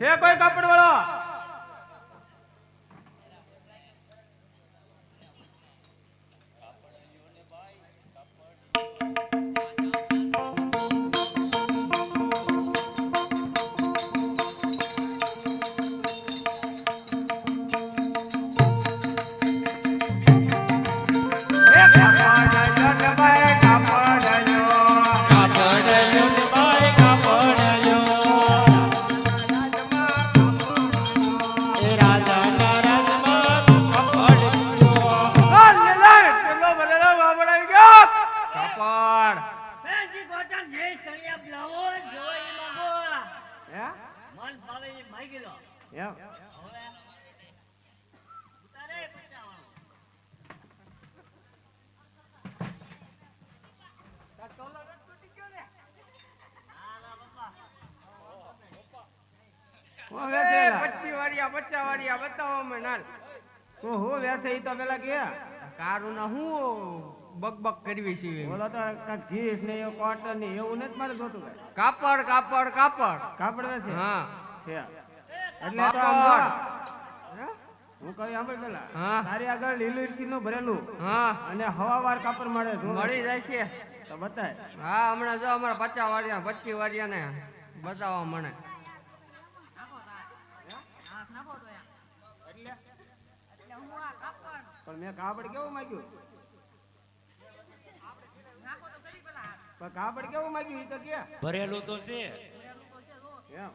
છે કોઈ કાપડ વાળો ઈ માગી લો. એમ. હવે ઉતારે પચાવાળું. ના, ના, બાપા. હું વેચે પચી વાળિયા પચા વાળિયા બતાવો અમે નાલ હું હું વેચે ઈ તો પેલા કે કારું ના હું બક બક કરવી છે બોલો તો કાંઈક જીન્સ ને એવું કોટન ને એવું નથી મારે જોતું કાંઈ. કાપડ કાપડ કાપડ કાપડ વેચે હા છે એટલે તો આમ જો, હું? કહું સાંભળ પેલા. હા. તારી આગળ લીલું ઇરચી નું ભરેલું. હા. અને હવાવાર કાપડ મળે. મળી જાય છે. તો બતાય. હા હમણાં જો અમારા પચા વાળિયા પચી વાળિયા ને બતાવો મને પણ મેં કાપડ કેવું માંગ્યું? કાપડ કેવું માંગ્યું એ તો કે. ભરેલું તો છે. એમ.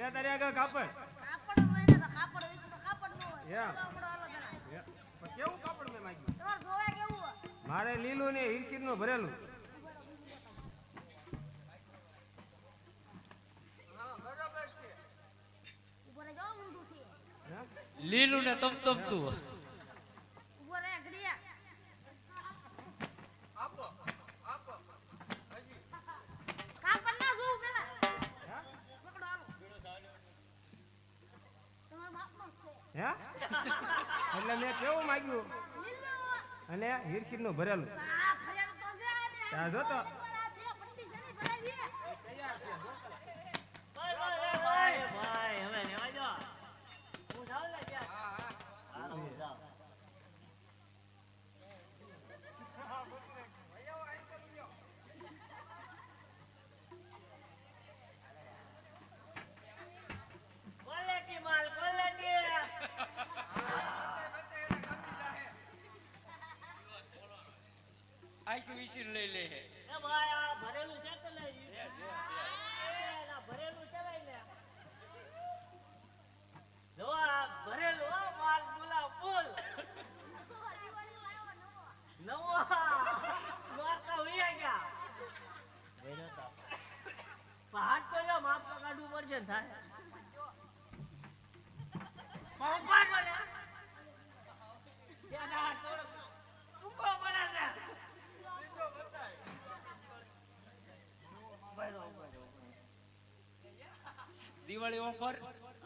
છે તારી આગળ કાપડ. કાપડ હોય ને કાપડ હોય કાપડ ન હોય. કાપડ અલગ અલગ. કેવું કાપડ મેં માંગ્યું? તમારે જોવે કેવું મારે લીલું ને ઈરચી નું ભરેલું. લીલું ને તમતમતું ઊભો અને ઈરચી નું ભરેલું. ત્યાં જો આખી વિશી લઈ લે એ ભાઈ આ ભરેલું છે કે નહીં? આ ભરેલું છે ભાઈ ને. જો આ ભરેલું હો, માલ ગુલાબ ફૂલ. નવો. મારતા વયા ગયા. પણ તો માપ તો કાઢવું પડશે ને થાય દિવાળી ઓફર?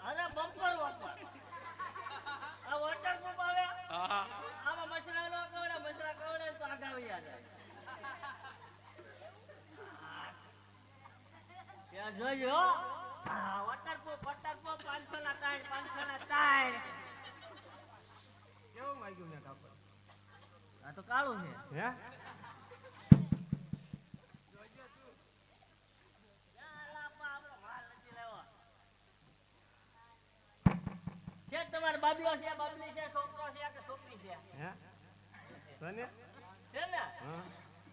અરે બમ્પર ઓફર આ વોટરપ્રૂફ આવે. હા. આમાં મસરા નો કવડે મસરા કવડે તો આગાવી આવે ત્યાં જોજો. હા વોટરપ્રૂફ વોટરપ્રૂફ પાંચસો ના ત્રણ પાંચસો ના ત્રણ કેવું માંગ્યું મેં કાપડ આ તો કાળું છે. હે છે તમારે બાબલો છે બાબલી છે છોકરો છે કે છોકરી છે? હે? સોને છે ને? હા.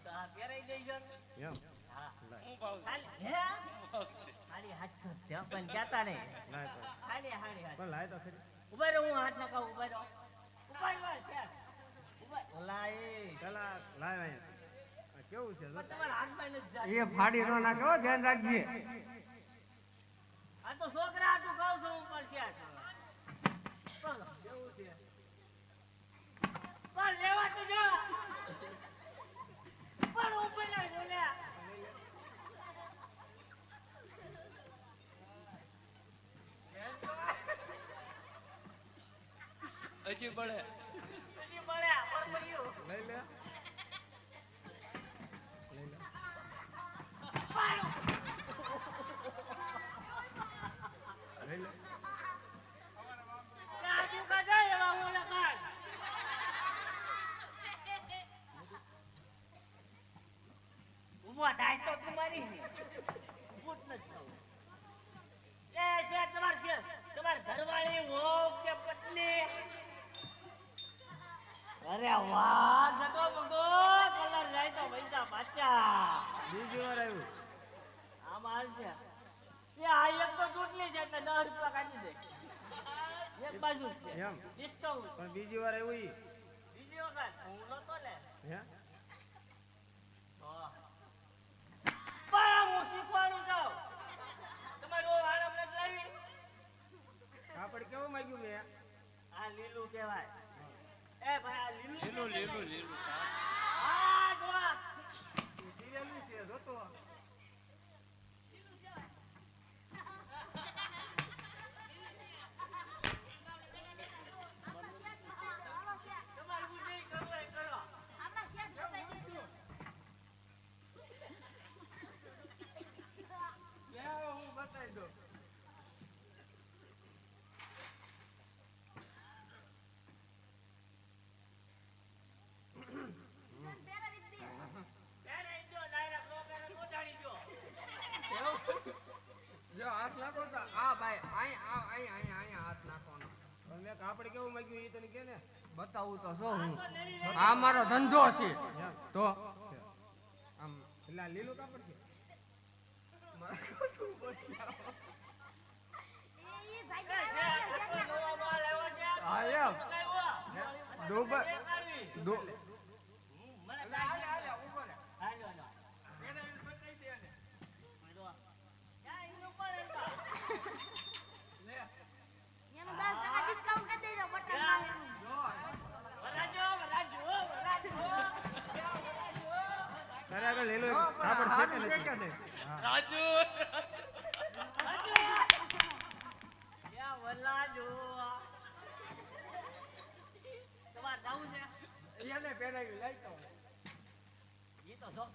તો આ પહેરાઈ દેજો એમ? હા. હું ભાવ હે? ખાલી હાથ છે પણ કહેતા નહીં. ખાલી હાડી હાથ પણ લાય તો ખરી. ઊભા રહો હું હાથ નખાવું ઊભા રહો. ઊભા રહો છે. ઊભા એ લાય. કેવું છે? તમારા હાથમાં નથી એ ફાડી નો નાખો ધ્યાન રાખજે. આ તો છોકરા તું કહું છું પણ ક્યાં છે? બોલો. પણ લેવા તો જો. પણ ઉપર ના બોલ્યા. હજી બળે હજી બોલ્યા, પણ. લઈ લે બીજી વાર આવ્યું ઈ બીજી વખત હું નતો લે હે પણ હું શીખવાનું જાઉં તમારું આરામ નથી લાવી કાપડ કેવું માંગ્યું મેં આ લીલું કહેવાય એ ભાઈ આ લીલું લીલું લીલું લીલું આ જો આ. સિરિયલનું છે જોતો તમારે હું જે કરવું હોય એ કરો આમાં ક્યાં જોતાઈ દીધું? હું બતાવી દઉં તને પહેરાવી જ દઈએ. ત્યારે જો ડાયરેક્ટ લોકોને પહોંચાડી દો જો હાથ નાખો તો આ ભાઈ અહીં આ અહીં અહીં અહીં હાથ નાખવાનો પણ મેં કાપડ કેવું માંગ્યું ઈ તને કે ને બતાવું તો શું હું? આ મારો ધંધો છે. તો? આમ એટલે લીલું કાપડ છે? એ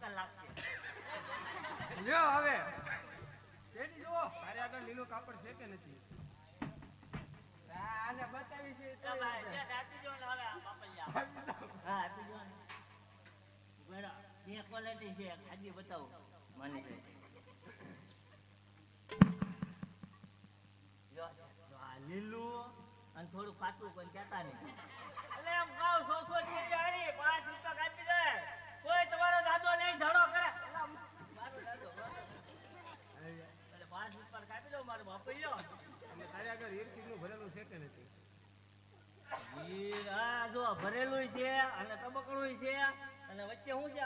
લાગશે. લ્યો હવે કેડી જુઓ આગળ લીલું કાપડ છે કે નથી બતાવી છે તો ચાલ ભાઈ, જે આપી દો ને હવે આ પાપડિયા. હા, આપી દો ને. બરાબર. બે છે ખાજી બતાવો મને કાપી દે કોઈ તમારો દાદો એટલે પાંચ ભરેલું છે કે નથી જો ભરેલું છે અને તબકડું છે. અને વચ્ચે શું છે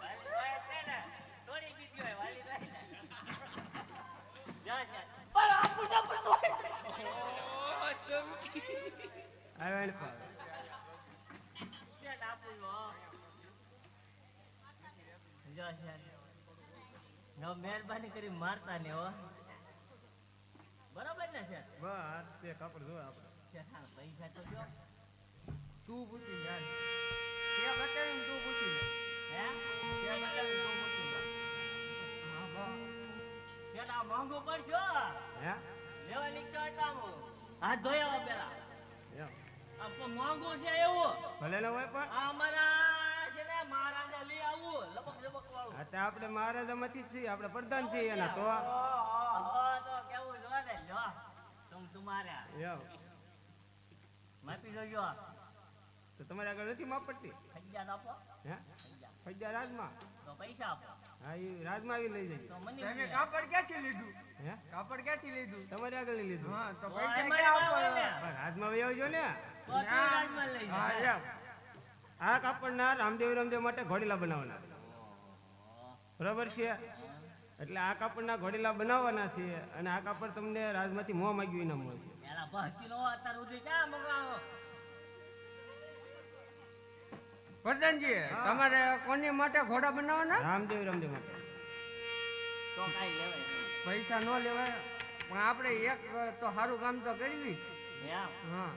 જા જા જા જા મહેરબાની કરી મારતા ને હો બરોબર ને છે બસ. તે કાપડ જોવે આપણે પૈસા તો જો તું પૂછી યાર કે બતાવીને તું પૂછી હે કે બતાવીને તું પૂછી હા બા શેઠા મોંઘું પડશો. હે? લેવા નીકળતા હતા હું. હાથ ધોયા પેલા એમ. આ પણ મોંઘું છે એવું. ભલે હોય પણ. આ અમારા છે ને મહારાજને લઈ આવું લપો આપણે મહારાજામાંથી માંથી છીએ આપણે પ્રધાન છીએ એના તો. તો કેવું જો ને? જો તું તમારા. માપી જોજો. તો તમારે આગળ નથી માપ પડતી ખંજાત નાપો હે? ખંજાત. ફૈજા રાજમાં. તો પૈસા આપો. હા એ રાજમાં આવી લઈ જજો. તમે કાપડ ક્યાંથી લીધું? હે? કાપડ ક્યાંથી લીધું? તમારે આગળ લઈ લીધું હા તો પૈસા ક્યાં? પણ રાજમાં વહી આવજો ને. રાજમાં લઈ. હા એમ. આ કાપડના રામદેવ રામદેવ માટે ઘોડીલા બનાવવાના બરાબર છે? એટલે આ કાપડના ઘોડીલા બનાવવાના છે અને આ કાપડ તમને રાજમાંથી મોં માગ્યું એના મળશે પ્રધાનજી તમારે કોની માટે ઘોડા બનાવવાના? રામદેવ રામદેવ માટે. તો કાંઈ લેવાય પૈસા ન લેવાય. પણ આપણે એક તો સારું કામ તો કરવી હા.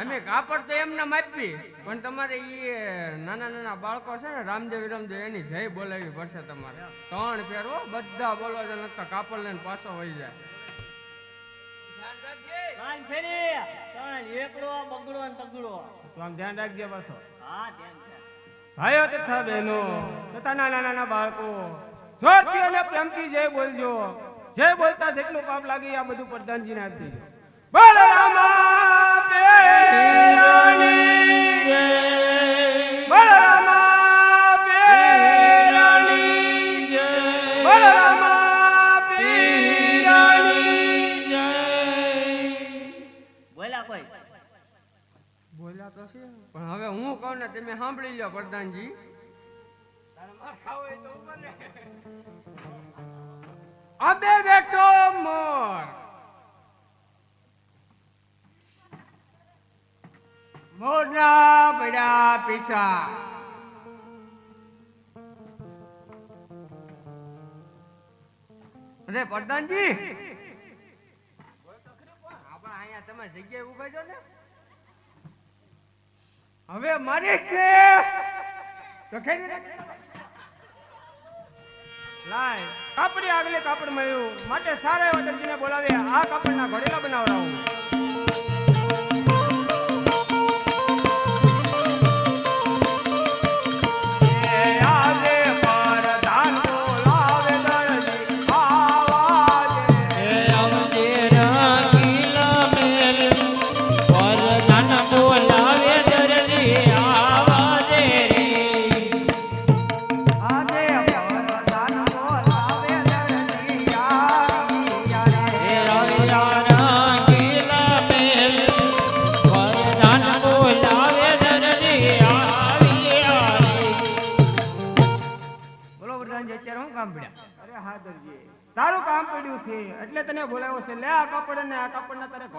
અમે કાપડ તો એમને માપી. પણ તમારે એ નાના નાના બાળકો છે ને રામદેવ રામદેવ એની જય બોલાવી પડશે તમારે. ત્રણ ફેરવો બધા બોલવા જાય નતા કાપડ લઈને પાછો વહી જાય. કાન ફેરી. કાન એકડો બગડો તગડો. આમ ધ્યાન રાખજે પાછો. ભાઈઓ તથા બહેનો તથા નાના નાના બાળકો જોરથી અને પ્રેમથી જય બોલજો જય બોલતા જેટલું પાપ લાગે આ બધું પ્રધાનજીને આપી દેજો રામા સાંભળી લો પ્રધાનજી અબે બેટો મોર. મોરના બડા પીસા અરે પ્રધાનજી તમે જગ્યાએ ઊભા છો ને? હવે મારી છે. તો ખેડી લાય. કાપડી આગલે કાપડ મળ્યું માટે સારા એવા દર્દીને બોલાવી આ કાપડના ઘોડેલા બનાવડાવું.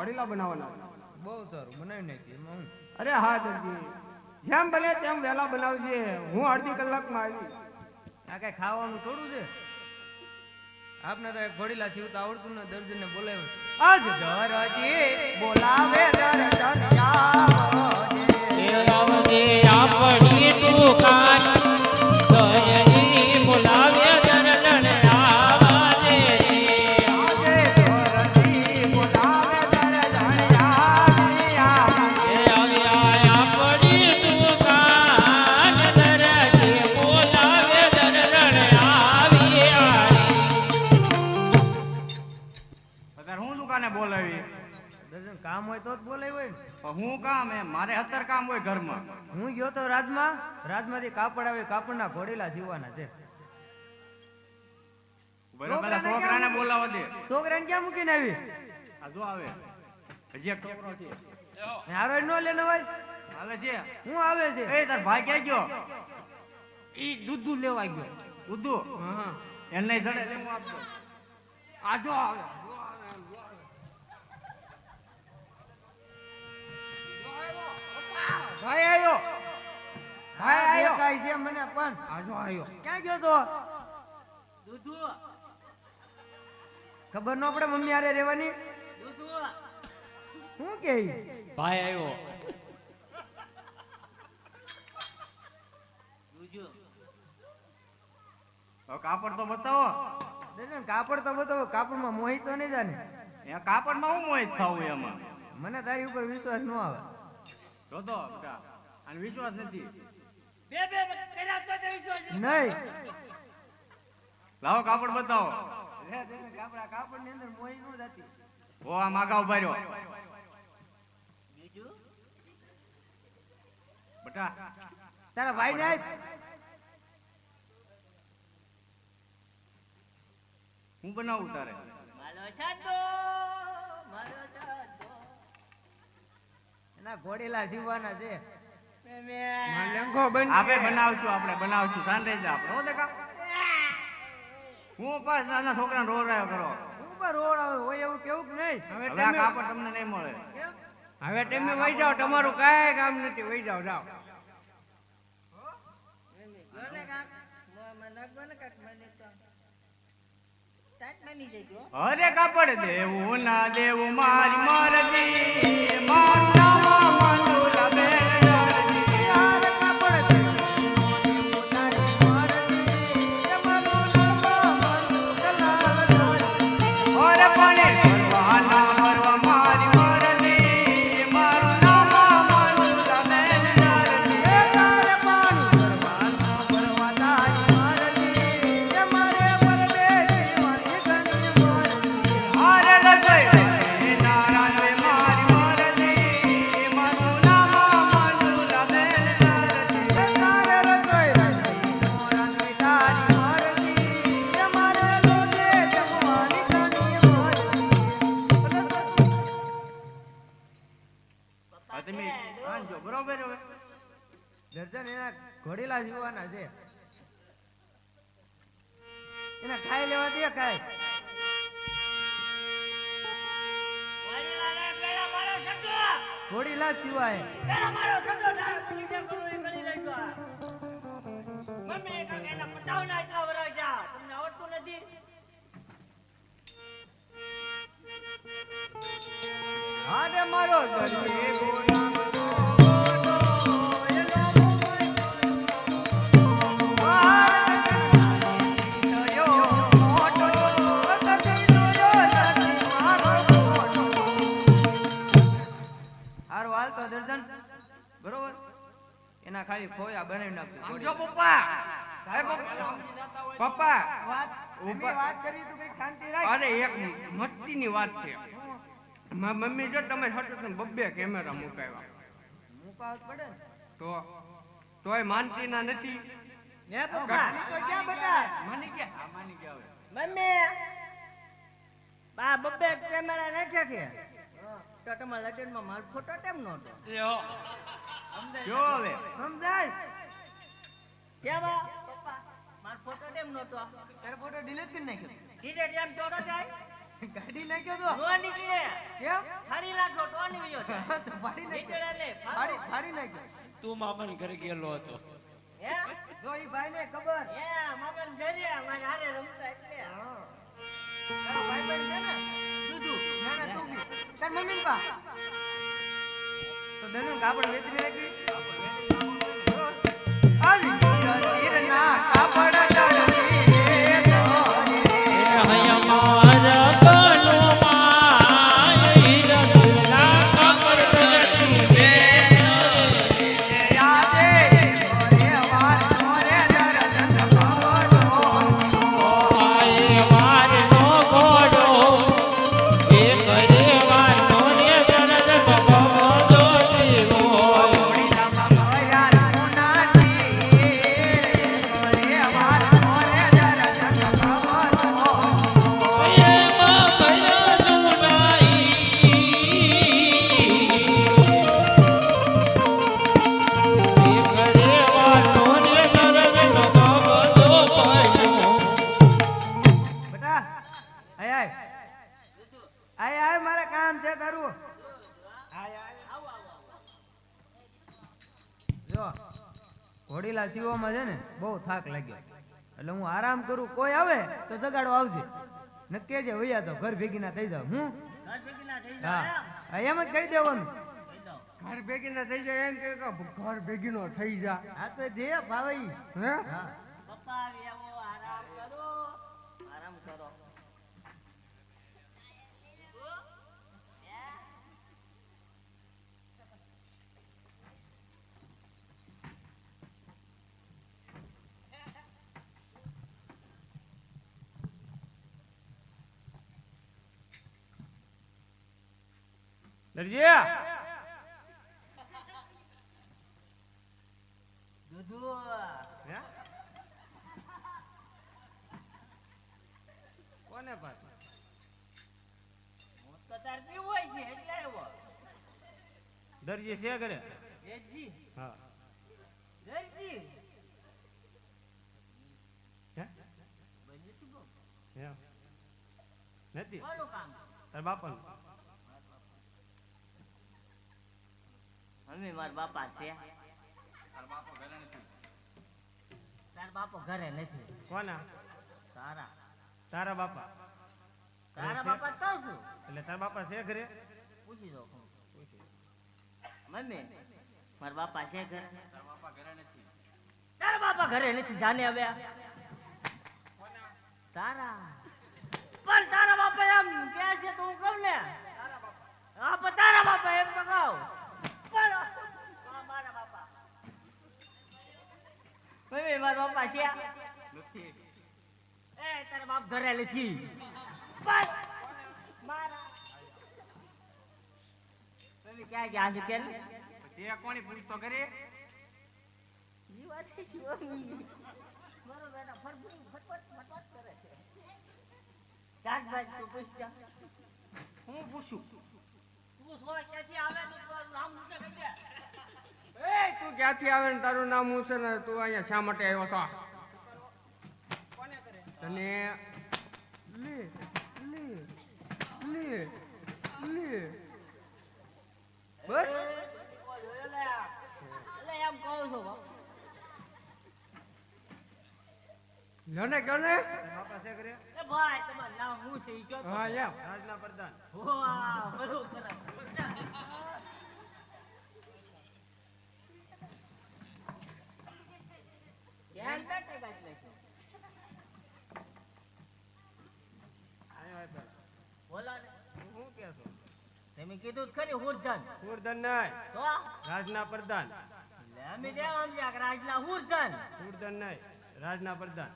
ઘોડીલા બનાવવાના. બહુ સારું બનાવી નાખી એમાં અરે હા દરજી. જેમ બને તેમ વહેલા બનાવજે. હું અડધી કલાકમાં આવી. આ કઈ ખાવાનું થોડું છે? આપને તો એક થયું તો આવડતું ને દર્દી ને બોલાવ્યો આજ દરજી બોલાવે અવજે આપણી દુકાન હું કામ એમ? મારે અત્યારે કામ હોય ઘરમાં. હું ગયો તો રાજમાં? રાજમાંથી કાપડ આવે કાપડના ઘોડેલા જીવવાના છે. છોકરાને બોલાવા દે. છોકરાને ક્યાં મૂકીને આવી? આ જો આવે. હજી એક છોકરો છે. હારો નો લેને ભાઈ હાલે છે. હું આવે છે? એ તાર ભાઈ ક્યાં ગયો? ઈ દૂધ લેવા ગયો. ઉદ્દુ એને જડે લે આપજો આ જો આવે. ભાઈ આવ્યો ભાઈ આવ્યો કાઈ છે મને પણ આજો આવ્યો ક્યાં ગયો તો? દૂધુ ખબર ન પડે મમ્મી આરે રહેવાની? દૂધુ શું કે? ભાઈ આવ્યો દૂધુ કાપડ તો બતાવો. કાપડ તો બતાવો. કાપડમાં મોહિત તો નહીં જાને. કાપડ કાપડમાં હું મોહિત થાવું એમાં? મને તારી ઉપર વિશ્વાસ ન આવે. જો તો બેટા આને વિશ્વાસ નથી. બે બે કર્યા તો તે વિશ્વાસ નહીં. લાવો કાપડ બતાવો. આપણા કાપડની અંદર મોઈ નો જતી ઓ આ માગા ઊભા રહ્યો. બીજું? બટા. તારા ભાઈ ને હું બનાવું તારે? માલો છાતો એના ઘોડેલા જીવવાના છે. માં લેંઘો બન આપે બનાવશું આપણે બનાવશું. સાંજે જ આપણે હો દેખા. હું પાસ નાના છોકરાને રોરાયો કરો ઉપર રોડ આવે હોય એવું કેવું કે નહીં? હવે આ કાપડ તમને નહીં મળે. હવે તમે વહી જાઓ તમારું કાંઈ કામ નથી. વહી જાઓ જાઓ. અરે કાપડ દેવું ના દેવું મારી મરજી. મારું ઘોડીલા ખોયા બનાવી નાખું સમજો પપ્પા. પપ્પા. પપ્પા. વાત કરી તું શાંતિ રાખ. અરે એક મસ્તીની વાત છે. મમ્મી જો તમે સતત બબ્બે કેમેરા મુકાવ્યા. પડે તો? તોય માનતી ના નથી ને તો ક્યાં બેટા માની ગયા. માની ગયા મમ્મી બા બબ્બે કેમેરા નાખ્યા છે તો તમારા લગ્નમાં મારો ફોટો કેમ નહોતો જો હવે સમજાય? કેમ આ? ફોટો કેમ નહોતો તારો ફોટો ડિલીટ કરી નાખ્યો. ધીરે કેમ ચોરો જાય. કાઢી નાખ્યો તો? નો નીકળે. કેમ? ફરી નાખો તો નીકળ્યો તો ફાડી નાખ્યો. ને ફાડી. ફાડી નાખ્યો. તું મામાની ઘરે ગયેલો હતો. હે? જો ઈ ભાઈને ખબર. હે મગન જજે મારે હારે રમતા એટલે. તારો ભાઈબંધ છે ને? તાર મમ્મી પા તો દનુ કાપડ વેચી નાખી આવી થાક લાગ્યો. એટલે હું આરામ કરું કોઈ આવે તો જગાડો આવજે. નક્કી જે વૈયા તો ઘર ભેગી ના થઈ જાવ હું. હા એમ જ કહી દેવાનું. ઘર ભેગી ના થઈ જાય એમ કે કે ઘર ભેગી નો થઈ જા. આ તો જે ભાવે હા? પપ્પા દરજી દૂધુ? કોને પાછું દરજી છે ઘરે? હા. નથી. તાર બાપાનું. મમ્મી મારા બાપા છે. તાર બાપો ઘરે નથી. કોના? તારા. તારા બાપા. તારા બાપા તો છું એટલે તારા બાપા છે ઘરે? પૂછી દો મમ્મી મારા બાપા છે ઘરે? તારા બાપા ઘરે નથી. જાને હવે તારા. પણ તારા બાપા એમ કે છે તો હું કહું ને. હા પણ તારા બાપા એમ તો કહું પણ હા, મારા બાપા મમ્મી મારા બાપા છે એ તારા બાપ ઘરે નથી પણ મારા. મમ્મી ક્યાં ગયા છે કે તે કોની પૂછતો કરે? ઈ વાત છે મારો બેટા ફરફરી ફટફટ ફટફટ કરે છે. શાકભાજી તું પૂછ હું પૂછું? તું ક્યાંથી આવે તો નામ દે. એ તું ક્યાંથી આવે ને તારું નામ હું છે ને તું અહીંયા શા માટે આવ્યો છો? તને લે લે બસ. લને કયો ને તારા બાપા. એ ભાઈ તમારું નામ શું છે? ઈ કહો તો. હા એમ. રાજના પ્રધાન વાહ, બધું કરે. ધ્યાન રાખે કાંઈક નહીં. આયો આય પેલા. બોલો ને. હું શું કહે છો તમે કીધું ખરી હુરધન હુરધન નાય તો રાજના પ્રધાન. અમે દેવ સમજ્યા કે રાજના હુરધન હુરધન નાય રાજના પ્રધાન.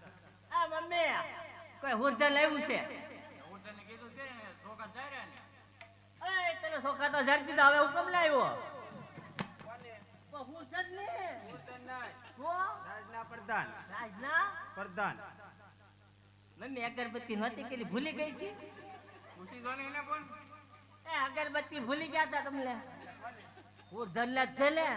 આ મમ્મી કોઈ હુરધન લાવ્યું છે? એ તને સોખા તો ઝડપી તો હવે હુકમ લાવ્યો? હુરધન ને? રાજના પ્રધાન. રાજના? પ્રધાન. મમ્મી અગરબત્તી નહોતી કેલી ભૂલી ગઈ છે પૂછી ને એને અગરબત્તી ભૂલી ગયા હતા તમને? હું ને છે ને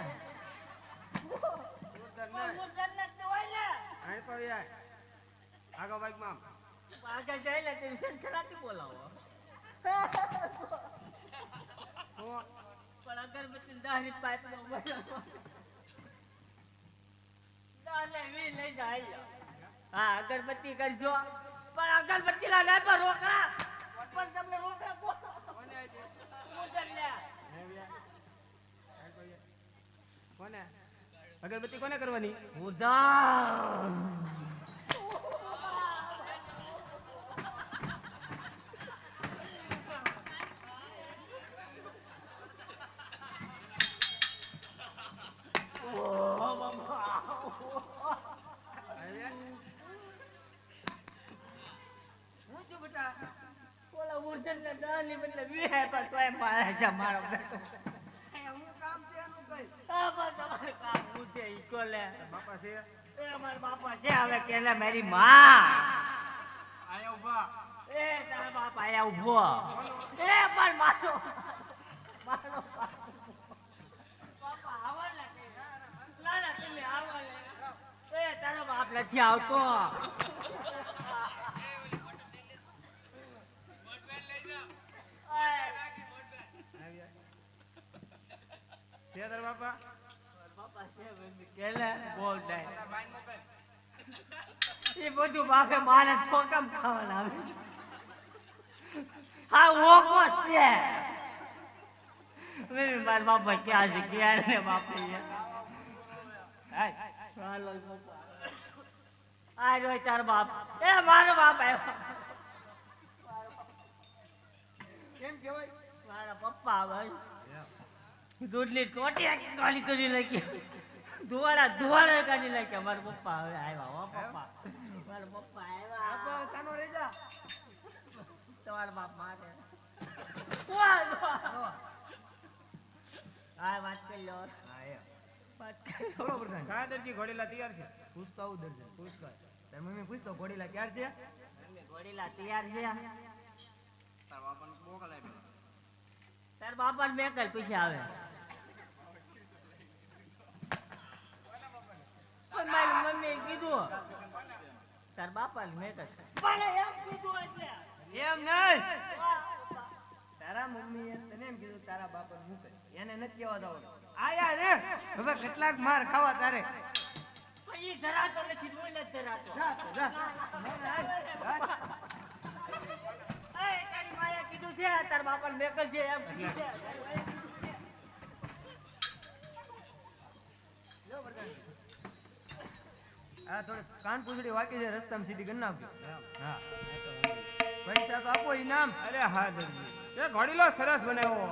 અગરબત્તી લઈ જાય હા, અગરબત્તી કરજો. પણ અગરબત્તી ના રોકડા. પણ તમને રોકડા કોણ હુરધન ને કોને? અગરબત્તી કોને કરવાની? ઓલા ઉર્જન ને ની બદલે વિહે પર તોય મારે છે મારો બેટો હા બસ તમારે કામ હું છે ઈ તો લે બાપા છે એ અમારા બાપા છે હવે કેલે મારી માં. આયા ઊભા એ તારા બાપ આયા ઊભો એ પણ મારો મારો બાપા. આવો ને ના ના તમે આવો ને એ તારો બાપ નથી આવતો. છે બાપા? એ બધું આ રહ્યો તાર બાપ. એ મારો બાપ આવ્યો. મારા પપ્પા ભાઈ દૂધની ટોટી આખી કાઢી કરી નાખી. ધુવાડા ધુવાડા કાઢી નાખ્યા મારા પપ્પા હવે આવ્યા હો પપ્પા. મારા પપ્પા આવ્યા. કાનો જા. તમારા બાપ મારે વાહ, વાહ. હા વાત કરી લો. હા એમ. કાયા દરજી ઘોડીલા તૈયાર છે? પૂછતો આવું દરજી પૂછતો. તારી મમ્મી પૂછતો ઘોડીલા તૈયાર છે? મમ્મી ઘોડીલા તૈયાર છે. તાર બાપા ને મેકલ પછી આવે પણ મારી મમ્મીએ કીધું તાર મેં મેકલ એમ કીધું એટલે. એમ નહીં. તારા મમ્મીએ તને એમ કીધું તારા બાપા મૂકે એને નથી કહેવા દો આયા રે. હવે કેટલાક માર ખાવા તારે. પણ ઈ ધરાતો નથી હું નથી ધરાતો જા, જા. એ તારી માયા કીધું છે તાર બાપા મેકલ છે એમ કીધું છે. આ થોડી કાન પૂછડી વાકી છે રસ્તામાં સીધી કરી નાખજો. હા. પૈસા તો આપો ઇનામ અરે હા દરજી એ ઘોડીલો સરસ બનાવ્યો.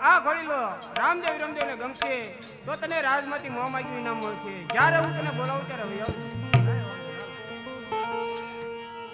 આ ઘોડીલો રામદેવ ને ગમશે. તો તને રાજમાંથી મોં માગ્યું ઇનામ મળશે? જ્યારે હું તને બોલાવું ત્યારે હવે આવ.